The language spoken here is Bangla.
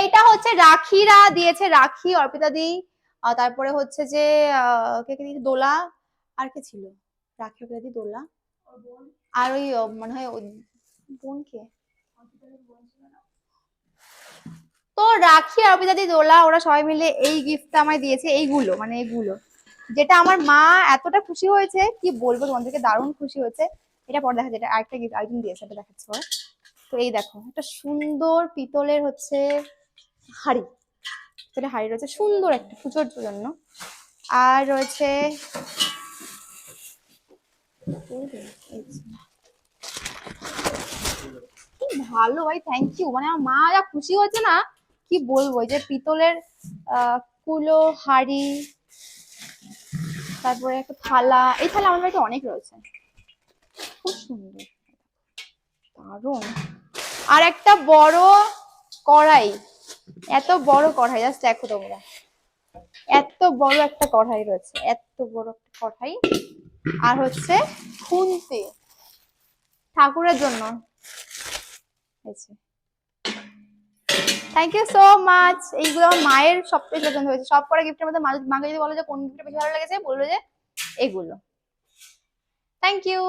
এইটা হচ্ছে রাখিরা দিয়েছে, রাখি, অর্পিতা দি। তারপরে হচ্ছে যে কে কে দিয়েছে? দোলা। আর কে ছিল? রাখি, অর্পিতা দি, দোলা। আর ওই মনে হয় বোন কে? তো রাখি, অর্পিতা দি, দোলা, ওরা সবাই মিলে এই গিফটটা আমায় দিয়েছে, এইগুলো মানে এইগুলো। যেটা আমার মা এতটা খুশি হয়েছে, কি বলব, তোমাদেরকে দারুণ খুশি হয়েছে। এটা পরে দেখা, যেটা আরেকটা গিফট আরেকজন দিয়েছে এটা দেখাচ্ছে তো এই দেখো, একটা সুন্দর পিতলের হচ্ছে হাড়ি। এটা হাড়ি রয়েছে, সুন্দর একটা পুজোর জন্য। আর রয়েছে ভালো ভাই থ্যাংক ইউ মানে আমার মা যা খুশি হয়েছে না, কি বলব যে পিতলের কুলো, হাড়ি, তারপরে একটা থালা, এই থালা আমার বাড়িতে অনেক রয়েছে। খুব সুন্দর। দারুণ। আর একটা বড় কড়াই। এত বড় কড়াই জাস্ট দেখো তোমরা। এত বড় একটা কড়াই রয়েছে, এত বড় একটা কড়াই। আর হচ্ছে খুন্তি, ঠাকুরের জন্য। থ্যাংক ইউ সো মাচ এইগুলো আমার মায়ের সবথেকে পছন্দ হয়েছে। সব কটা গিফটের মধ্যে মাকে যদি বলো যে কোন গিফটটা বেশি ভালো লেগেছে বলল যে এগুলো। Thank you